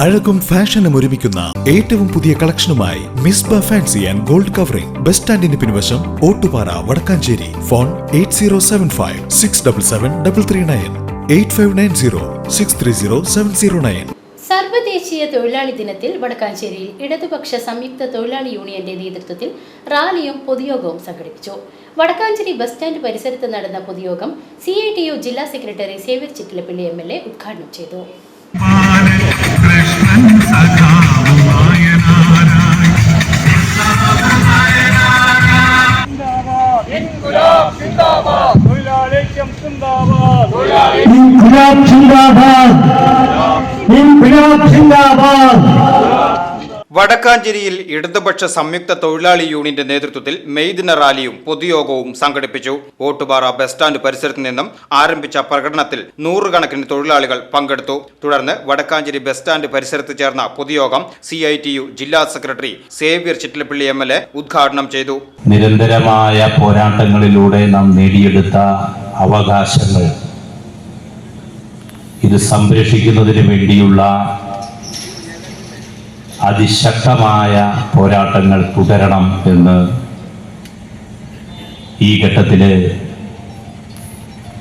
അഴകും ഫാഷനും ഒരുമിക്കുന്ന ഏറ്റവും പുതിയ കളക്ഷനുമായി മിസ് ബ fancy and gold covering. Bus സ്റ്റാൻഡിന് പിൻവശം Ottupara Vadakkanchery. Phone eight zero seven five six double seven double three nine. Eight five nine zero six three zero seven zero nine. സർവദേശീയ തൊഴിലാളി ദിനത്തിൽ വടക്കാഞ്ചേരിയിൽ ഇടതുപക്ഷ സംയുക്ത തൊഴിലാളി യൂണിയന്റെ നേതൃത്വത്തിൽ റാലിയും പൊതുയോഗവും സംഘടിപ്പിച്ചു. വടക്കാഞ്ചേരി ബസ് സ്റ്റാൻഡ് പരിസരത്ത് നടന്ന പൊതുയോഗം സി ജില്ലാ സെക്രട്ടറി സേവ്യർ ചിറ്റിലപ്പിള്ളി എ ഉദ്ഘാടനം ചെയ്തു. തൊഴിലാളിക്യം സിന്ദാബാദ് ഇൻകുലാബ് സിന്ദാബാദ് വടക്കാഞ്ചേരിയിൽ ഇടതുപക്ഷ സംയുക്ത തൊഴിലാളി യൂണിയന്റെ നേതൃത്വത്തിൽ മെയ്ദിന റാലിയും പൊതുയോഗവും സംഘടിപ്പിച്ചു. ഓട്ടുപാറ ബസ് സ്റ്റാൻഡ് പരിസരത്ത് നിന്നും ആരംഭിച്ച പ്രകടനത്തിൽ നൂറുകണക്കിന് തൊഴിലാളികൾ പങ്കെടുത്തു. തുടർന്ന് വടക്കാഞ്ചേരി ബസ് സ്റ്റാൻഡ് പരിസരത്ത് ചേർന്ന പൊതുയോഗം സി ജില്ലാ secretary Xavier Chittilappally M L A ഉദ്ഘാടനം ചെയ്തു. നിരന്തരമായ പോരാട്ടങ്ങളിലൂടെ നാം നേടിയെടുത്ത അവകാശങ്ങൾ. ഇത് സംരക്ഷിക്കുന്നതിന് വേണ്ടിയുള്ള അതിശക്തമായ പോരാട്ടങ്ങൾ തുടരണം എന്ന് ഈ ഘട്ടത്തിൽ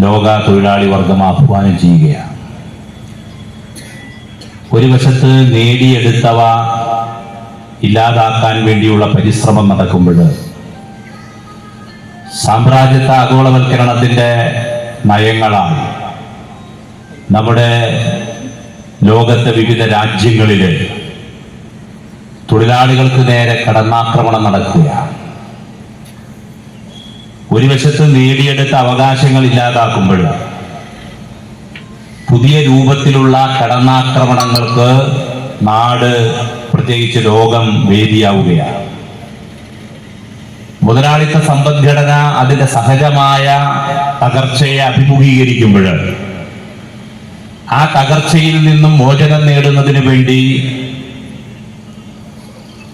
ലോക തൊഴിലാളി വർഗം ആഹ്വാനം ചെയ്യുകയാണ്. ഒരു വശത്ത് നേടിയെടുത്തവ ഇല്ലാതാക്കാൻ വേണ്ടിയുള്ള പരിശ്രമം നടക്കുമ്പോൾ സാമ്രാജ്യത്വ ആഗോളവൽക്കരണത്തിന്റെ നയങ്ങളാണ് നമ്മുടെ ലോകത്തെ വിവിധ രാജ്യങ്ങളിൽ തൊഴിലാളികൾക്ക് നേരെ കടന്നാക്രമണം നടക്കുക. ഒരു വശത്ത് നേടിയെടുത്ത അവകാശങ്ങൾ ഇല്ലാതാക്കുമ്പോൾ പുതിയ രൂപത്തിലുള്ള കടന്നാക്രമണങ്ങൾക്ക് നാട് പ്രത്യേകിച്ച് ലോകം വേദിയാവുകയാണ്. മുതലാളിത്ത സമ്പദ്ഘടന അതിന്റെ സഹജമായ തകർച്ചയെ അഭിമുഖീകരിക്കുമ്പോൾ ആ തകർച്ചയിൽ നിന്നും മോചനം നേടുന്നതിന് വേണ്ടി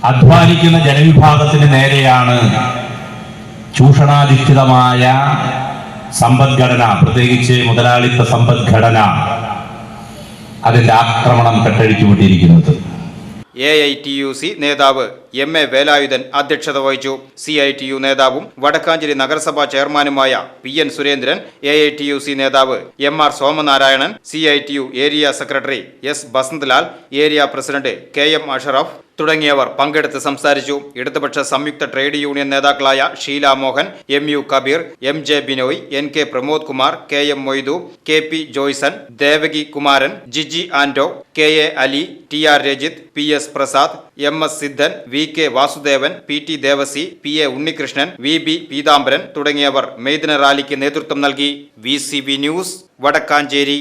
അധ്വാനിക്കുന്ന ജനവിഭാഗത്തിന് നേരെയാണ് ചൂഷണാധിഷ്ഠിതമായ സമ്പദ്ഘടന പ്രത്യേകിച്ച് മുതലാളിത്ത സമ്പദ്ഘടന അതിന്റെ ആക്രമണം കെട്ടഴിച്ചുവിട്ടിരിക്കുന്നത്. A I T U C നേതാവ് എം എ വേലായുധൻ അധ്യക്ഷത വഹിച്ചു. സി ഐ ടി യു നേതാവും വടക്കാഞ്ചേരി നഗരസഭാ ചെയർമാനുമായ P N Surendran A I T U C നേതാവ് M R Somanarayanan C I T U area secretary S Basanthlal area president K M Ashraf തുടങ്ങിയവർ പങ്കെടുത്ത് സംസാരിച്ചു. ഇടതുപക്ഷ സംയുക്ത ട്രേഡ് യൂണിയൻ നേതാക്കളായ Sheela Mohan M U Kabeer M J Binoy N K Pramod Kumar K M Moythu K P Joyson Devaki Kumaran Giji Anto K A Ali T R Rajith P S Prasad M S Siddhan V K Vasudevan P T Devasi P A Unnikrishnan V B Peethambaran തുടങ്ങിയവർ മെയ്ദിന റാലിക്ക് നേതൃത്വം നൽകി. V news Vadakkanchery.